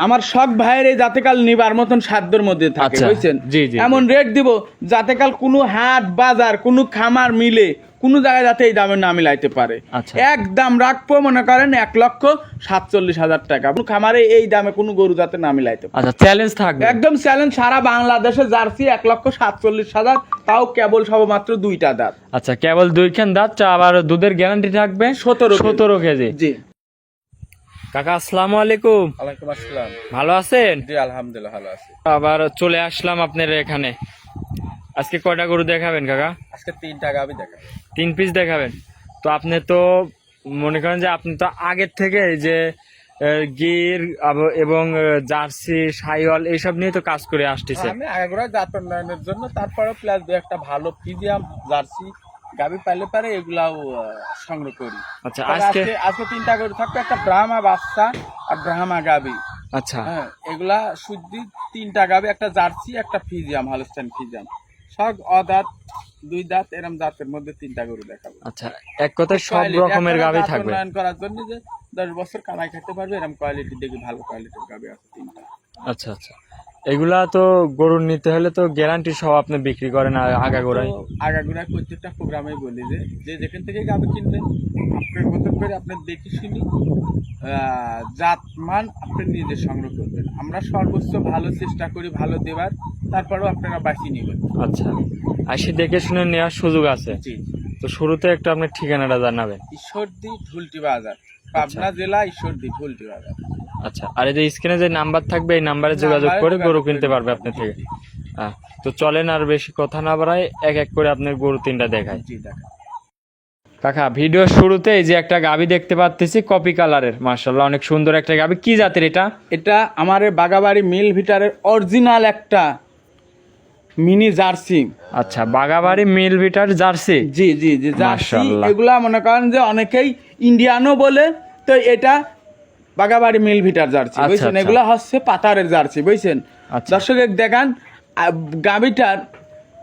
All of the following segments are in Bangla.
আমার সব ভাইয়ের এই যাতে কাল নিবার মতন সাধ্যের মধ্যে থাকে আচ্ছা, বুঝছেন? এমন রেট দিব যাতে কাল কোনো হাট বাজার কোনো খামার মিলে কোনো জায়গায় যাতে এই দামের না মিলাইতে পারে। আচ্ছা। এক দাম রাখব মনে করেন এক লক্ষ সাতচল্লিশ হাজার টাকা। কোনো খামারে এই দামে কোনো গরু যাতে না মিলাইতে পারে। চ্যালেঞ্জ থাকবে। একদম চ্যালেঞ্জ সারা বাংলাদেশে জার্সি এক লক্ষ সাতচল্লিশ হাজার তাও কেবল সবমাত্র দুইটা দাঁত। আচ্ছা কেবল দুইখান দাঁত চা আবার দুধের গ্যারান্টি থাকবে? সতেরো সতেরো কেজি। জি। কাকা আসসালামু আলাইকুম। ওয়ালাইকুম আসসালাম। ভালো আছেন? জি আলহামদুলিল্লাহ ভালো আছি। আবার চলে আসলাম আপনার এখানে। আজকে কয়টা গরু দেখাবেন কাকা? আজকে তিন টাকা আমি দেখা তিন পিস দেখাবেন। তো আপনি তো মনে করেন যে আপনি তো আগের থেকে এই যে গির এবং জার্সি সাইওয়াল এইসব নিয়ে তো কাজ করে আসতেছে। আমি আগাগোড়া জাত উন্নয়নের জন্য তারপরে প্লাস দু একটা ভালো ফিজিয়াম জার্সি গাবি পাইলে পারে এগুলাও সংগ্রহ করি। আচ্ছা আজকে আজকে তিনটা থাকবে একটা ব্রাহ্মা বাচ্চা আর ব্রাহ্মা গাবি। আচ্ছা। হ্যাঁ এগুলা শুদ্ধি তিনটা গাবি একটা জার্সি একটা ফিজিয়াম হালস্টাইন ফিজিয়াম। সব অদাঁত দুই দাঁত এরম দাঁতের মধ্যে তিনটা গরু দেখাবো। আচ্ছা এক কথায় সব রকমের থাকবে। উন্নয়ন করার জন্য যে দশ বছর কামাই খেতে পারবে এরকম কোয়ালিটি দেখি ভালো কোয়ালিটির গাবি আছে তিনটা। আচ্ছা আচ্ছা। এগুলা তো গরুর নিতে হলে তো গ্যারান্টি সহ আপনি বিক্রি করেন আ- আগাগোড়াই তো আগাগোড়ায় প্রত্যেকটা প্রোগ্রামে বলি যে যে যেখান থেকে গাবি কিনবেন আপনার মতন করে আপনি দেখে শুনি জাত মান আপনি নিজে সংগ্রহ করবেন। আমরা সর্বোচ্চ ভালো চেষ্টা করি ভালো দেবার তারপরেও আপনারা বাঁচিয়ে নেবেন। আচ্ছা আসি দেখে শুনে নেওয়ার সুযোগ আছে। জি। তো শুরুতে একটু আপনার ঠিকানাটা জানাবেন। ঈশ্বরদী ঢুলটি বাজার পাবনা জেলা ঈশ্বরদী ঢুলটি বাজার। আচ্ছা আর এই যে স্ক্রিনে যে নাম্বার থাকবে এই নাম্বারে যোগাযোগ করে গরু কিনতে পারবে আপনি থেকে। হ্যাঁ তো চলেন আর বেশি কথা না বাড়ায় এক এক করে আপনার গরু তিনটা দেখায় দেখা। কাকা ভিডিও শুরুতে এই যে একটা গাবি দেখতে পাচ্ছি কপি কালারের মার্শাল্লাহ অনেক সুন্দর একটা গাবি। কি জাতের এটা? এটা আমার বাগাবাড়ি মিল ভিটারের অরিজিনাল একটা মিনি জার্সি। আচ্ছা বাগাবাড়ি মিল ভিটার জার্সি? জি জি জি জার্সি। এগুলা মনে করেন যে অনেকেই ইন্ডিয়ানও বলে তো এটা বাগাবাড়ি মিল ভিটার জার্সি আচ্ছা, বুঝছেন? এগুলো হচ্ছে পাতারের জার্সি বুঝছেন? আচ্ছা। দর্শক দেখান গাবিটার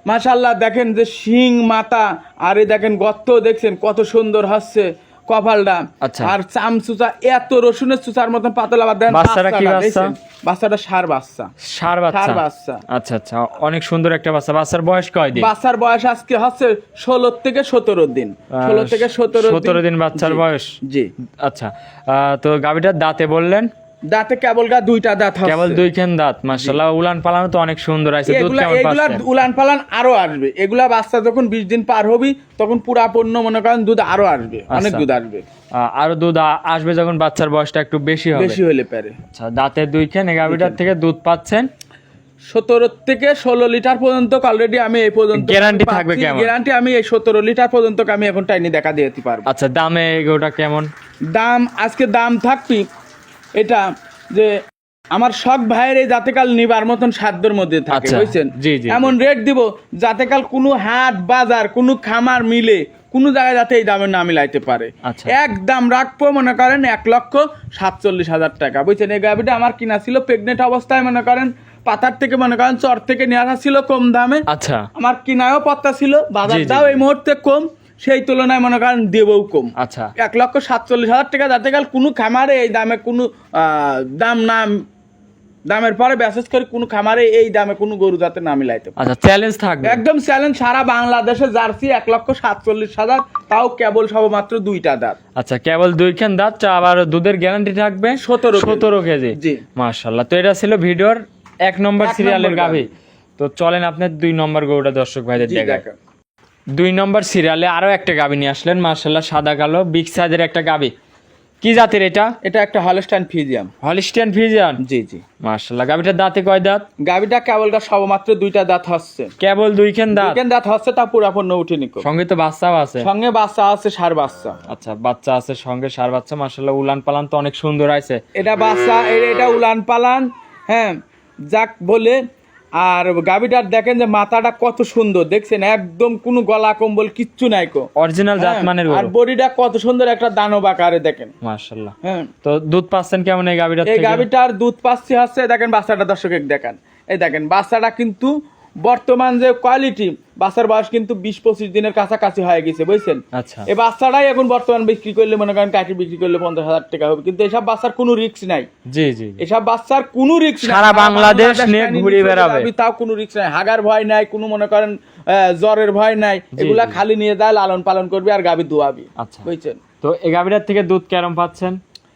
মাশাল্লাহ দেখেন যে শিং মাথা আর এই দেখেন গর্ত দেখছেন? কত সুন্দর হচ্ছে। কপালটা। আচ্ছা। আর চাম চুচা এত রসুনের চুচার মতন পাতলা বাদ দেন বাচ্চাটা কি বাচ্চা? বাচ্চাটা সার বাচ্চা। সার বাচ্চা? বাচ্চা। আচ্ছা আচ্ছা অনেক সুন্দর একটা বাচ্চা। বাচ্চার বয়স কয় দিন? বাচ্চার বয়স আজকে হচ্ছে ষোলো থেকে সতেরো দিন। ষোলো থেকে সতেরো সতেরো দিন বাচ্চার বয়স? জি। আচ্ছা আহ, তো গাবিটার দাঁতে বললেন? দাঁতে কেবল গা দুইটা দাঁত হচ্ছে। কেবল দুইখান দাঁত মার্শাল্লাহ উলান পালানো তো অনেক সুন্দর আছে দুধ কেমন এগুলা উলান পালান আরও আসবে। এগুলা বাচ্চা যখন বিশ দিন পার হবি তখন পুরা পণ্য মনে করেন দুধ আরও আসবে অনেক আচ্ছা। দুধ আসবে। আরও দুধ আসবে যখন বাচ্চার বয়সটা একটু বেশি হবে। বেশি হলে পারে। আচ্ছা দাঁতের দুইখান এই গাবিটার থেকে দুধ পাচ্ছেন? সতেরো থেকে ষোলো লিটার পর্যন্ত অলরেডি আমি এই পর্যন্ত Guarantee থাকবে কেমন? গ্যারান্টি আমি এই সতেরো লিটার পর্যন্ত আমি এখন টাইনি দেখা দিতে পারব। আচ্ছা দামে এগুলোটা কেমন? দাম আজকে দাম থাকবি এটা যে আমার সব ভাইয়ের এই জাতেকাল নিবার মতন সাধ্যের মধ্যে থাকে আচ্ছা, বুঝছেন? এমন রেট দিব জাতেকাল কোনো হাট বাজার কোনো খামার মিলে কোনো জায়গায় যাতে এই দামে না মিলাইতে পারে। আচ্ছা। এক দাম রাখব মনে করেন এক লক্ষ সাতচল্লিশ হাজার টাকা। বুঝছেন? এই গাভিটা আমার কিনা ছিল প্রেগনেন্ট অবস্থায় মনে করেন পাতার থেকে মনে করেন চর থেকে নিয়ে আসা ছিল কম দামে। আচ্ছা। আমার কিনায়ও পত্তা ছিল জি, বাজারটাও এই মুহূর্তে কম। সেই তুলনায় মনে করেন দেবও কম। আচ্ছা। এক লক্ষ সাতচল্লিশ হাজার টাকা যাতে গেল কোনো খামারে এই দামে কোনো দাম না দামের পরে বিশেষ করে কোনো খামারে এই দামে কোনো গরু যাতে না মিলাইতে আচ্ছা চ্যালেঞ্জ থাকবে। একদম চ্যালেঞ্জ সারা বাংলাদেশে জার্সি এক লক্ষ সাতচল্লিশ হাজার তাও কেবল সবমাত্র দুইটা দাঁত। আচ্ছা কেবল দুইখান দাঁত চা আবার দুধের গ্যারান্টি থাকবে? সতেরো সতেরো কেজি। জি। মার্শাল্লাহ তো এটা ছিল ভিডিওর এক নম্বর সিরিয়ালের গাভি। তো চলেন আপনার দুই নম্বর গরুটা দর্শক ভাইদের দেখায় দেখেন। দুই নম্বর সিরিয়ালে আরও একটা গাভি নিয়ে আসলেন মার্শাল্লাহ সাদা কালো বিগ সাইজের একটা গাভি কি জাতের এটা? এটা একটা হলস্টাইন ফিজিয়াম হলিস্টিয়ান ফিজিয়ান জি জি। মার্শাল্লাহ গাভিটার দাঁতে কয় দাঁত? গাবিটা কেবলটা সবমাত্র দুইটা দাঁত হচ্ছে। কেবল দুইখান দাঁত? দুইখান দাঁত হচ্ছে তা পুরাপূর্ণ উঠে নিকো সঙ্গে তো বাচ্চাও আছে। সঙ্গে বাচ্চা আছে সার বাচ্চা। আচ্ছা বাচ্চা আছে সঙ্গে সার বাচ্চা মার্শাল্লাহ উলান পালান তো অনেক সুন্দর আছে। এটা বাচ্চা এটা উলান পালান হ্যাঁ যাক বলে আর গাবিটার দেখেন যে মাথাটা কত সুন্দর দেখছেন? একদম কোনো গলা কম্বল কিচ্ছু নাই কো। অরিজিনাল জাত মানের আর বডিটা কত সুন্দর একটা দানব আকারে দেখেন। মাশাআল্লাহ। হ্যাঁ। তো দুধ পাচ্ছেন কেমন এই গাভিটার এই গাবিটার দুধ পাচ্ছি হচ্ছে দেখেন বাচ্চাটা দর্শক দেখেন। এই দেখেন বাচ্চাটা কিন্তু বর্তমান যে কোয়ালিটি বাচ্চার বয়স কিন্তু বিশ পঁচিশ দিনের কাছাকাছি হয়ে গেছে বুঝছেন? আচ্ছা। এই বাচ্চাটাই এখন বর্তমান বিক্রি করলে মনে করেন কাকি বিক্রি করলে পঞ্চাশ হাজার টাকা হবে কিন্তু এসব বাচ্চার কোনো রিস্ক নাই। জি জি। এসব বাচ্চার কোনো রিস্ক সারা বাংলাদেশ নিয়ে ঘুরে বেড়াবে। তাও কোনো রিস্ক নাই। হাগার ভয় নাই কোনো মনে করেন জ্বরের ভয় নাই। এগুলা খালি নিয়ে যায় লালন পালন করবি আর গাবি দুয়াবি আচ্ছা। বুঝছেন? তো এই গাভীটার থেকে দুধ কেরম পাচ্ছেন?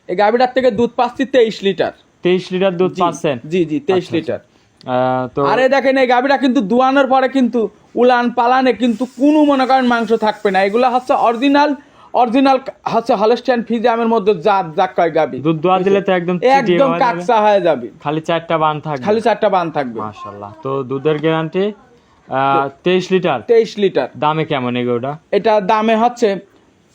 এই গাবিটার থেকে দুধ পাচ্ছি তেইশ লিটার। তেইশ লিটার দুধ পাচ্ছেন? জি জি তেইশ আচ্ছা, লিটার। আহ, তো আরে দেখেন এই গাবিটা কিন্তু দুয়ানোর পরে কিন্তু উলান পালানে কিন্তু কোনো মনে করেন মাংস থাকবে না। এগুলা হচ্ছে অরিজিনাল অরিজিনাল হচ্ছে হলস্টাইন ফিজামের মধ্যে জাত জাত কয় গাবি দুধ দোয়া দিলে তো একদম একদম কাকসা হয়ে যাবে। খালি চারটা বান থাকবে। খালি চারটা বান থাকবে। মাশাল্লাহ তো দুধের গ্যারান্টি তেইশ লিটার। তেইশ লিটার। দামে কেমন এগুলোটা এটা দামে হচ্ছে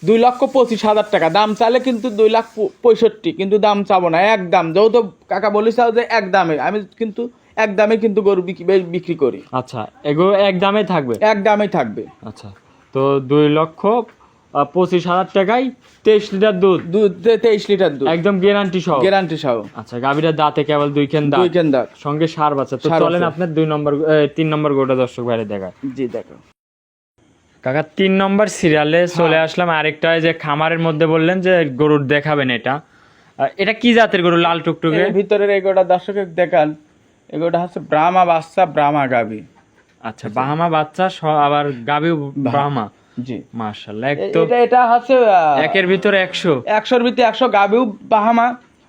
দুই লক্ষ পঁচিশ হাজার টাকা। দাম চাইলে কিন্তু দুই লাখ পঁয়ষট্টি কিন্তু দাম চাবো না। এক দাম। যেহেতু কাকা বলিস যে এক দামে আমি কিন্তু এক দামে কিন্তু গরু বিক্রি বিক্রি করি। আচ্ছা এগুলো এক দামে থাকবে? এক দামে থাকবে। আচ্ছা তো দুই লক্ষ পঁচিশ হাজার টাকায় তেইশ লিটার দুধ? দুধ তেইশ লিটার দুধ। একদম গ্যারান্টি সহ? গ্যারান্টি সহ। আচ্ছা গাভীটার দাঁতে কেবল দুই খেন দাঁত? দুই কেন্দার সঙ্গে সার বাচ্চা। তো চলেন আপনার দুই নম্বর তিন নম্বর গোটা দর্শক বাইরে দেখায় জি দেখো। কাকা তিন নম্বর সিরিয়ালে চলে আসলাম। আরেকটা যে খামারের মধ্যে বললেন যে গরুর দেখাবেন এটা। এটা কি জাতের গরু লাল টুকটুকে? ভিতরের এই গোটা দর্শকে দেখান। এগোটা হচ্ছে ব্রাহ্মা বাচ্চা ব্রাহ্মা গাবি আচ্ছা বাহামা বাচ্চা আবার গাবি ব্রাহ্মা। জি। মার্শাল্লাহ এক তো এটা এটা হচ্ছে একের ভিতরে একশো। একশোর ভিতরে একশো গাবিও বাহামা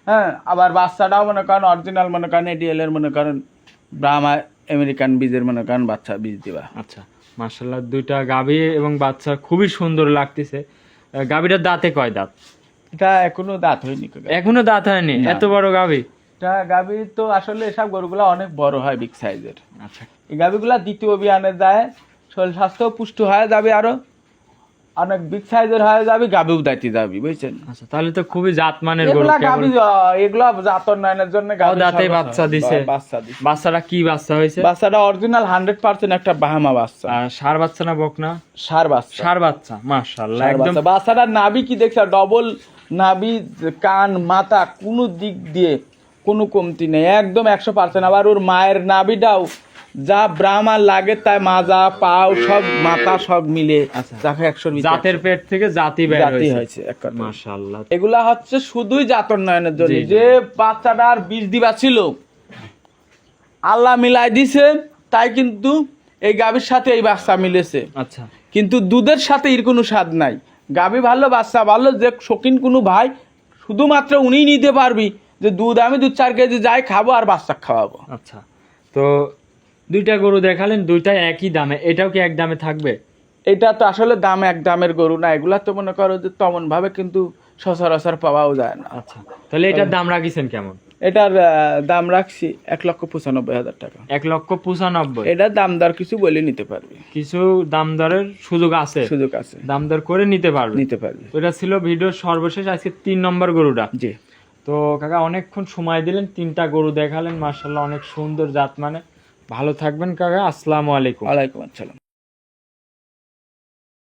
হ্যাঁ আবার বাচ্চাটাও মনে করেন অরিজিনাল মনে করেন এডিএল এর মনে করেন ব্রাহ্মা আমেরিকান বীজের মনে করেন বাচ্চা বীজ দিবা। আচ্ছা মার্শাল্লাহ দুইটা গাবি এবং বাচ্চা খুবই সুন্দর লাগতেছে। গাবিটার দাঁতে কয় দাঁত? এটা এখনও দাঁত হয়নি এখনও দাঁত হয়নি? এত বড় গাবি গাবি তো আসলে এসব গরুগুলো অনেক বড় হয় বিগ সাইজের আচ্ছা। এই গাবিগুলা দ্বিতীয় অভিযানে যায় শরীর স্বাস্থ্য পুষ্ট হয়ে যাবে আরও। অনেক বিগ সাইজের হয়ে যাবে গাবিও দাইতে যাবি বুঝছেন? আচ্ছা তাহলে তো খুবই জাতমানের গরু। এগুলা গাবি এগুলা জাতর নয়নের জন্য গাবি দাঁতে বাচ্চা দিছে? বাচ্চা দিছে। বাচ্চাটা কি বাচ্চা হয়েছে? বাচ্চাটা অরিজিনাল হান্ড্রেড পার্সেন্ট একটা বাহামা বাচ্চা। আর সার বাচ্চা না বকনা সার বাচ্চা। সার বাচ্চা মাশাল্লাহ ষাঁড় একদম বাচ্চা। বাচ্চাটার নাভি কি দেখছ ডবল নাভি কান মাথা কোন দিক দিয়ে কোনো কমতি নেই। একদম একশো পার্সেন্ট আবার ওর মায়ের নাভিটাও যা ব্রাহ্মার লাগে তাই মাজা পাও সব মাথা সব মিলে আচ্ছা। ভিতরে জাতের পেট থেকে জাতি জাতি হয়েছে। মাশাল্লাহ এগুলা হচ্ছে শুধুই জাতর নয়নের জন্য। যে বাচ্চাটার বীজ দিবা ছিল আল্লাহ মিলাই দিছে তাই কিন্তু এই গাভীর সাথে এই বাচ্চা মিলেছে। আচ্ছা। কিন্তু দুধের সাথে এর কোনো স্বাদ নাই। গাভী ভালো বাচ্চা ভালো যে শৌখিন কোনো ভাই শুধুমাত্র উনিই নিতে পারবি। যে দুধ আমি দু চার কেজি যাই খাব আর বাচ্চা খাওয়াবো। আচ্ছা। তো দুইটা গরু দেখালেন দুইটাই একই দামে। এটাও কি এক দামে থাকবে? এটা তো আসলে দাম এক দামের গরু না এগুলা তো মনে করো যে তেমন ভাবে কিন্তু সচরাচর পাওয়াও যায় না। আচ্ছা। তাহলে এটার দাম রাখিছেন কেমন? এটার দাম রাখছি এক লক্ষ পঁচানব্বই হাজার টাকা। এক লক্ষ পঁচানব্বই? এটার দাম দর কিছু বলে নিতে পারবি। কিছু দাম দরের সুযোগ আছে? সুযোগ আছে। দাম দর করে নিতে পারবে? নিতে পারবে। এটা ছিল ভিডিওর সর্বশেষ আজকে তিন নম্বর গরুটা। জি। তো কাকা, অনেকক্ষণ সময় দিলেন, তিনটা গরু দেখালেন মার্শাল্লাহ অনেক সুন্দর জাত মানে। ভালো থাকবেন কাকা, আসসালামু আলাইকুম। আলাইকুম আসসালাম।